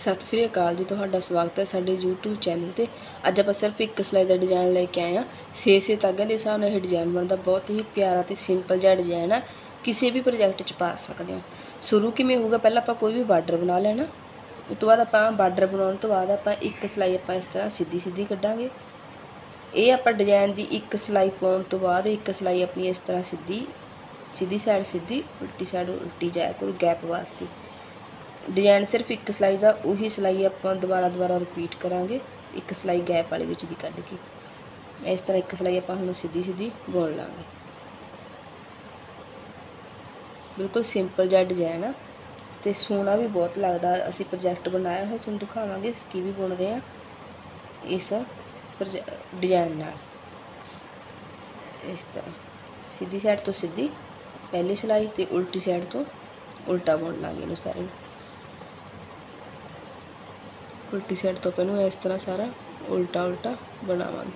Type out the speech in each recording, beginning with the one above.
ਸਤਿ ਸ੍ਰੀ ਅਕਾਲ ਜੀ, ਤੁਹਾਡਾ ਸਵਾਗਤ ਹੈ ਸਾਡੇ YouTube ਚੈਨਲ ਤੇ। ਅੱਜ ਆਪਾਂ ਸਿਰਫ ਇੱਕ ਸਿਲਾਈ ਦਾ ਡਿਜ਼ਾਈਨ ਲੈ ਕੇ ਆਏ ਆ 6-6 ਤਾਂਗਾਂ ਦੇ ਹਿਸਾਬ ਨਾਲ ਇਹ ਡਿਜ਼ਾਈਨ ਬਣਦਾ। ਬਹੁਤ ਹੀ ਪਿਆਰਾ ਤੇ ਸਿੰਪਲ ਜਿਹਾ ਡਿਜ਼ਾਈਨ ਆ। ਕਿਸੇ ਵੀ ਪ੍ਰੋਜੈਕਟ 'ਚ ਪਾ ਸਕਦੇ ਆ ਸ਼ੁਰੂ ਕਿਵੇਂ ਹੋਊਗਾ? ਪਹਿਲਾਂ ਆਪਾਂ ਕੋਈ ਵੀ ਬਾਰਡਰ ਬਣਾ ਲੈਣਾ। ਉਸ ਤੋਂ ਬਾਅਦ ਆਪਾਂ ਬਾਰਡਰ ਬਣਾਉਣ ਤੋਂ ਬਾਅਦ ਆਪਾਂ ਇੱਕ ਸਿਲਾਈ ਆਪਾਂ ਇਸ ਤਰ੍ਹਾਂ ਸਿੱਧੀ ਸਿੱਧੀ ਕੱਢਾਂਗੇ। ਇਹ ਆਪਾਂ ਡਿਜ਼ਾਈਨ ਦੀ ਇੱਕ ਸਿਲਾਈ ਪਾਉਣ ਤੋਂ ਬਾਅਦ ਇੱਕ ਸਿਲਾਈ ਆਪਣੀ ਇਸ ਤਰ੍ਹਾਂ ਸਿੱਧੀ ਸਿੱਧੀ ਸਾਈਡ ਸਿੱਧੀ, ਉਲਟੀ ਸਾਈਡ ਉਲਟੀ ਜਾਇਆ ਕਰੂ ਗੈਪ ਵਾਸਤੇ। ਡਿਜ਼ਾਈਨ ਸਿਰਫ ਇੱਕ ਸਿਲਾਈ ਦਾ ਉਹੀ ਸਿਲਾਈ ਆਪਾਂ ਦੁਬਾਰਾ ਦੁਬਾਰਾ ਰਿਪੀਟ ਕਰਾਂਗੇ। ਇੱਕ ਸਿਲਾਈ ਗੈਪ ਵਾਲੇ ਵਿੱਚ ਦੀ ਕੱਢ ਕੇ। ਇਸ ਤਰ੍ਹਾਂ ਇੱਕ ਸਿਲਾਈ ਆਪਾਂ ਹੁਣ ਸਿੱਧੀ ਸਿੱਧੀ ਬੁਣ ਲਾਂਗੇ। ਬਿਲਕੁਲ ਸਿੰਪਲ ਜਿਹਾ ਡਿਜ਼ਾਈਨ ਆ ਤੇ ਸੋਹਣਾ ਵੀ ਬਹੁਤ ਲੱਗਦਾ। ਅਸੀਂ ਪ੍ਰੋਜੈਕਟ ਬਣਾਇਆ ਹੋਇਆ, ਤੁਹਾਨੂੰ ਦਿਖਾਵਾਂਗੇ ਕੀ ਵੀ ਬੁਣ ਰਹੇ ਆ ਇਸ ਡਿਜ਼ਾਈਨ ਨਾਲ। ਇਸ ਤਰ੍ਹਾਂ। ਸਿੱਧੀ ਸਾਈਡ ਤੋਂ ਸਿੱਧੀ, ਪਹਿਲੀ ਸਿਲਾਈ ਤੇ ਉਲਟੀ ਸਾਈਡ ਤੋਂ ਉਲਟਾ ਬੁਣ ਲਾਂਗੇ ਇਹਨੂੰ ਸਾਰੇ। ਉਲਟੀ ਸਾਈਡ ਤੋਂ ਆਪਾਂ ਪਹਿਲਾਂ ਇਸ ਤਰ੍ਹਾਂ ਸਾਰਾ ਉਲਟਾ ਉਲਟਾ ਬਣਾਵਾਂਗੇ।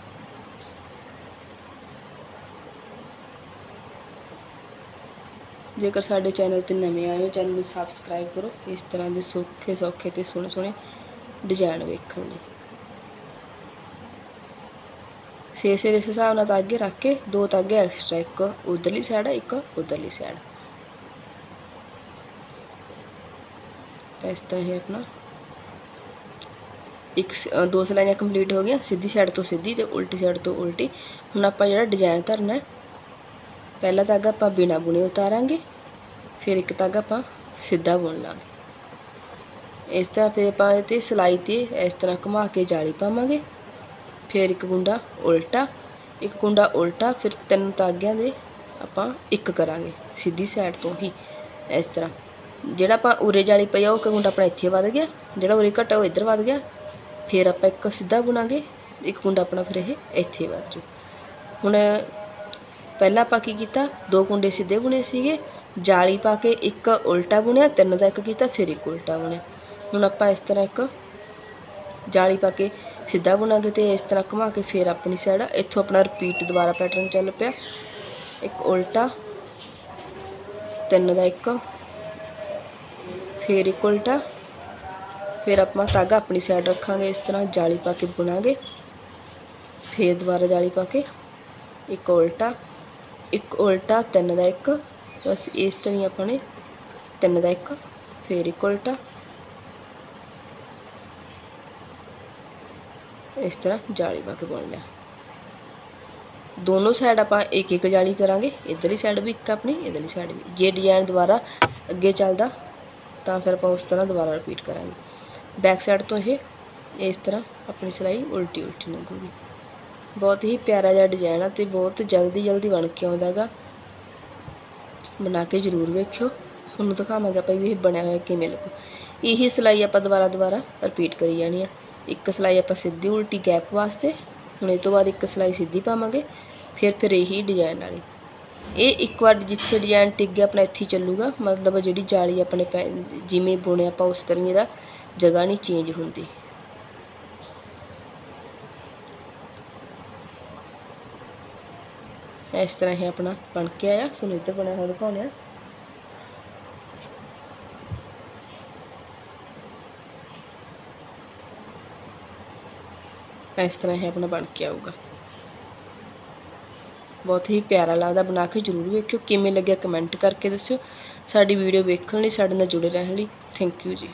ਜੇਕਰ ਸਾਡੇ ਚੈਨਲ ਤੇ ਨਵੇਂ ਆਏ ਹੋ, ਚੈਨਲ ਨੂੰ ਸਬਸਕ੍ਰਾਈਬ ਕਰੋ। ਇਸ ਤਰ੍ਹਾਂ ਦੇ ਸੌਖੇ ਸੌਖੇ ਤੇ ਸੋਹਣੇ ਸੋਹਣੇ ਡਿਜ਼ਾਈਨ ਵੇਖਣ ਲਈ। ਛੇ ਛੇ ਦੇ ਹਿਸਾਬ ਨਾਲ ਤਾਗੇ ਰੱਖ ਕੇ ਦੋ ਤਾਗੇ ਐਕਸਟਰਾ ਇੱਕ ਉਧਰਲੀ ਸਾਈਡ ਇੱਕ ਉਧਰਲੀ ਸਾਈਡ ਇਸ ਤਰ੍ਹਾਂ ਹੀ ਆਪਣਾ ਇੱਕ ਦੋ ਸਲਾਈਆਂ ਕੰਪਲੀਟ ਹੋ ਗਈਆਂ, ਸਿੱਧੀ ਸਾਈਡ ਤੋਂ ਸਿੱਧੀ ਤੇ ਉਲਟੀ ਸਾਈਡ ਤੋਂ ਉਲਟੀ। ਹੁਣ ਆਪਾਂ ਜਿਹੜਾ ਡਿਜ਼ਾਈਨ ਧਰਨਾ ਪਹਿਲਾ ਧਾਗਾ ਆਪਾਂ ਬਿਨਾ ਬੁਣੇ ਉਤਾਰਾਂਗੇ, ਫਿਰ ਇੱਕ ਧਾਗਾ ਆਪਾਂ ਸਿੱਧਾ ਬੁਣ ਲਾਂਗੇ। ਇਸ ਤਰ੍ਹਾਂ ਫਿਰ ਆਪਾਂ ਤੇ ਸਲਾਈ ਤੇ ਇਸ ਤਰ੍ਹਾਂ ਘੁਮਾ ਕੇ ਜਾਲੀ ਪਾਵਾਂਗੇ, ਫਿਰ ਇੱਕ ਗੁੰਡਾ ਉਲਟਾ, ਇੱਕ ਗੁੰਡਾ ਉਲਟਾ, ਫਿਰ ਤਿੰਨ ਧਾਗਿਆਂ ਦੇ ਆਪਾਂ ਇੱਕ ਕਰਾਂਗੇ, ਸਿੱਧੀ ਸਾਈਡ ਤੋਂ ਹੀ, ਇਸ ਤਰ੍ਹਾਂ। ਜਿਹੜਾ ਆਪਾਂ ਉਰੇ ਜਾਲੀ ਪਈ ਆ, ਉਹ ਗੁੰਡਾ ਆਪਣਾ ਇੱਥੇ ਵੱਧ ਗਿਆ, ਜਿਹੜਾ ਉਰੇ ਘਟਾ ਉਹ ਇੱਧਰ ਵੱਧ ਗਿਆ ਫਿਰ ਆਪਾਂ ਇੱਕ ਸਿੱਧਾ ਬੁਣਾਂਗੇ, ਇੱਕ ਕੁੰਡਾ ਆਪਣਾ ਫਿਰ ਇਹ ਇੱਥੇ ਵੱਧ ਜੂ। ਹੁਣ ਪਹਿਲਾਂ ਆਪਾਂ ਕੀ ਕੀਤਾ, ਦੋ ਕੁੰਡੇ ਸਿੱਧੇ ਬੁਣੇ ਸੀਗੇ, ਜਾਲੀ ਪਾ ਕੇ ਇੱਕ ਉਲਟਾ ਬੁਣਿਆ, ਤਿੰਨ ਦਾ ਇੱਕ ਕੀਤਾ, ਫਿਰ ਇੱਕ ਉਲਟਾ ਬੁਣਿਆ। ਹੁਣ ਆਪਾਂ ਇਸ ਤਰ੍ਹਾਂ ਇੱਕ ਜਾਲੀ ਪਾ ਕੇ ਸਿੱਧਾ ਬੁਣਾਂਗੇ ਤੇ ਇਸ ਤਰ੍ਹਾਂ ਘੁਮਾ ਕੇ ਫਿਰ ਆਪਣੀ ਸਾਈਡ ਇੱਥੋਂ ਆਪਣਾ ਰਿਪੀਟ ਦੁਬਾਰਾ ਪੈਟਰਨ ਚੱਲ ਪਿਆ। ਇੱਕ ਉਲਟਾ, ਤਿੰਨ ਦਾ ਇੱਕ, ਫਿਰ ਇੱਕ ਉਲਟਾ ਫਿਰ ਆਪਾਂ ਧਾਗਾ ਆਪਣੀ ਸਾਈਡ ਰੱਖਾਂਗੇ, ਇਸ ਤਰ੍ਹਾਂ ਜਾਲੀ ਪਾ ਕੇ ਬੁਣਾਂਗੇ। ਫਿਰ ਦੁਬਾਰਾ ਜਾਲੀ ਪਾ ਕੇ ਇੱਕ ਉਲਟਾ ਇੱਕ ਉਲਟਾ, ਤਿੰਨ ਦਾ ਇੱਕ। ਬਸ ਇਸ ਤਰ੍ਹਾਂ ਹੀ ਆਪਾਂ ਨੇ ਤਿੰਨ ਦਾ ਇੱਕ, ਫਿਰ ਇੱਕ ਉਲਟਾ। ਇਸ ਤਰ੍ਹਾਂ ਜਾਲੀ ਪਾ ਕੇ ਬੁਣ ਲਿਆ ਦੋਨੋਂ ਸਾਈਡ ਆਪਾਂ ਇੱਕ ਇੱਕ ਜਾਲੀ ਕਰਾਂਗੇ। ਇਧਰਲੀ ਸਾਈਡ ਵੀ ਇੱਕ ਆਪਣੀ, ਇਧਰਲੀ ਸਾਈਡ ਵੀ। ਜੇ ਡਿਜ਼ਾਈਨ ਦੁਬਾਰਾ ਅੱਗੇ ਚੱਲਦਾ, ਤਾਂ ਫਿਰ ਆਪਾਂ ਉਸ ਤਰ੍ਹਾਂ ਦੁਬਾਰਾ ਰਿਪੀਟ ਕਰਾਂਗੇ। ਬੈਕ ਸਾਈਡ ਤੋਂ ਇਹ, ਇਸ ਤਰ੍ਹਾਂ ਆਪਣੀ ਸਿਲਾਈ ਉਲਟੀ ਉਲਟੀ ਲੱਗੂਗੀ। ਬਹੁਤ ਹੀ ਪਿਆਰਾ ਜਿਹਾ ਡਿਜ਼ਾਈਨ ਆ ਤੇ ਬਹੁਤ ਜਲਦੀ ਜਲਦੀ ਬਣ ਕੇ ਆਉਂਦਾਗਾ ਬਣਾ ਕੇ ਜ਼ਰੂਰ ਵੇਖਿਓ। ਤੁਹਾਨੂੰ ਦਿਖਾਵਾਂਗੇ ਆਪਾਂ ਵੀ ਇਹ ਬਣਿਆ ਹੋਇਆ ਕਿਵੇਂ ਲੱਗੂ। ਇਹੀ ਸਿਲਾਈ ਆਪਾਂ ਦੁਬਾਰਾ ਦੁਬਾਰਾ ਰਿਪੀਟ ਕਰੀ ਜਾਣੀ ਆ। ਇੱਕ ਸਿਲਾਈ ਆਪਾਂ ਸਿੱਧੀ ਉਲਟੀ ਗੈਪ ਵਾਸਤੇ, ਹੁਣ ਇਹ ਤੋਂ ਬਾਅਦ ਇੱਕ ਸਿਲਾਈ ਸਿੱਧੀ ਪਾਵਾਂਗੇ, ਫਿਰ ਫਿਰ ਇਹੀ ਡਿਜ਼ਾਈਨ ਵਾਲੀ। ਇਹ ਇੱਕ ਵਾਰ ਜਿੱਥੇ ਡਿਜ਼ਾਈਨ ਟਿਕ ਗਿਆ ਆਪਣਾ ਇੱਥੇ ਚੱਲੂਗਾ। ਮਤਲਬ ਜਿਹੜੀ ਜਾਲੀ ਆਪਣੇ ਜਿਵੇਂ ਬੁਣਿਆ ਆਪਾਂ ਉਸ ਤਰ੍ਹਾਂ ਇਹਦਾ ਜਗ੍ਹਾ ਨਹੀਂ ਚੇਂਜ ਹੁੰਦੀ। ਇਸ ਤਰ੍ਹਾਂ ਹੀ ਆਪਣਾ ਬਣ ਕੇ ਆਇਆ ਤੁਹਾਨੂੰ ਇੱਧਰ ਬਣਿਆ ਹੋਇਆ ਦਿਖਾਉਂਦੇ ਆ ਇਸ ਤਰ੍ਹਾਂ ਹੀ ਆਪਣਾ ਬਣ ਕੇ ਆਊਗਾ। ਬਹੁਤ ਹੀ ਪਿਆਰਾ ਲੱਗਦਾ, ਬਣਾ ਕੇ ਜ਼ਰੂਰ ਵੇਖਿਓ। ਕਿਵੇਂ ਲੱਗਿਆ ਕਮੈਂਟ ਕਰਕੇ ਦੱਸਿਓ। ਸਾਡੀ ਵੀਡੀਓ ਵੇਖਣ ਲਈ, ਸਾਡੇ ਨਾਲ ਜੁੜੇ ਰਹਿਣ ਲਈ। ਥੈਂਕ ਯੂ ਜੀ।